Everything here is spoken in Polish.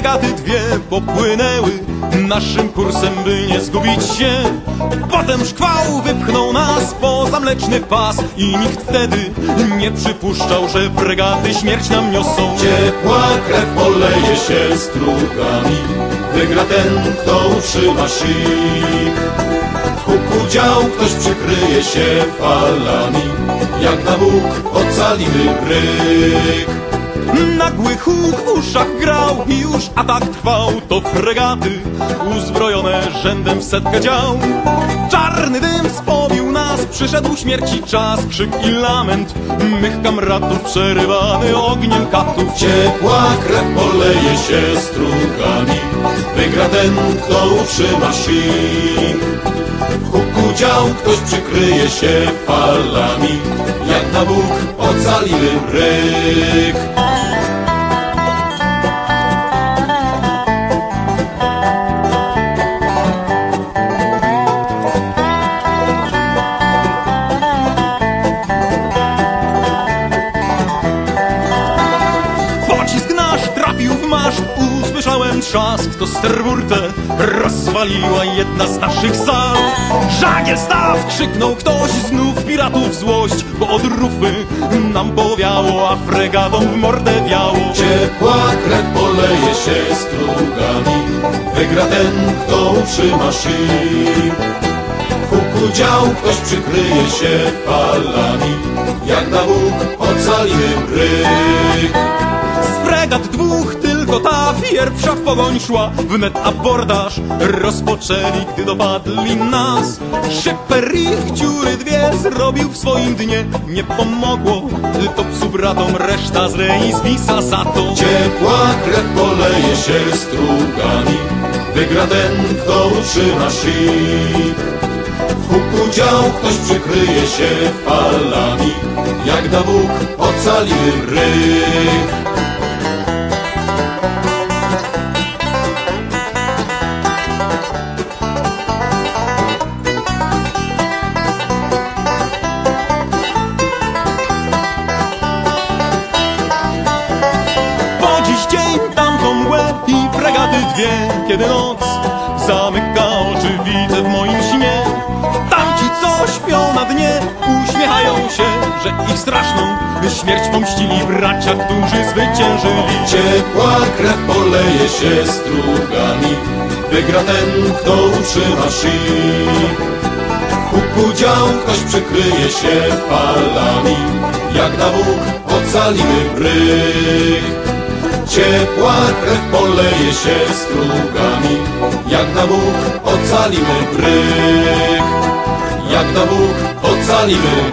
fregaty dwie popłynęły naszym kursem, by nie zgubić się. Potem szkwał wypchnął nas poza mleczny pas i nikt wtedy nie przypuszczał, że fregaty śmierć nam niosą. Ciepła krew poleje się strugami Wygra ten, kto utrzyma szyk W huku dział ktoś przykryje się falami Jak na Bóg ocalimy bryk Nagły huk w uszach grał i już atak trwał. To fregaty uzbrojone rzędem w setkę dział. Czarny dym spowił nas, przyszedł śmierci czas. Krzyk i lament mych kamratów przerywany ogniem katów. Ciepła krew poleje się strugami Wygra ten, kto utrzyma szyk W huku dział ktoś przykryje się falami Jak na Bóg ocalimy bryk trzask To sterburtę rozwaliła jedna z naszych sal. Żagiel staw! krzyknął ktoś, znów piratów złość Bo od rufy nam powiało, a fregatom w mordę wiało. Ciepła krew poleje się strugami Wygra ten, kto utrzyma szyk W huku dział ktoś przykryje się falami Jak na Bóg ocalimy bryk. Z fregat dwóch tylko ta pierwsza w pogoń szła. Wnet abordaż rozpoczęli, gdy dopadli nas. Szyper ich dziury dwie zrobił w swoim dnie. Nie pomogło, to psu bratom reszta z Reizwisa za to. Ciepła krew poleje się strugami. Wygra ten, kto utrzyma szyk W huku dział ktoś przykryje się falami. Jak na Bóg ocalimy bryk dwie Kiedy noc zamyka oczy, widzę w moim śnie. Tamci, co śpią na dnie, uśmiechają się Że ich straszną śmierć pomścili bracia, którzy zwyciężyli. Ciepła krew poleje się strugami Wygra ten, kto utrzyma szyk W huku dział ktoś przykryje się falami Jak na Bóg ocalimy bryk Ciepła krew poleje się strugami. Jak na Bóg ocalimy bryk. Jak na Bóg ocalimy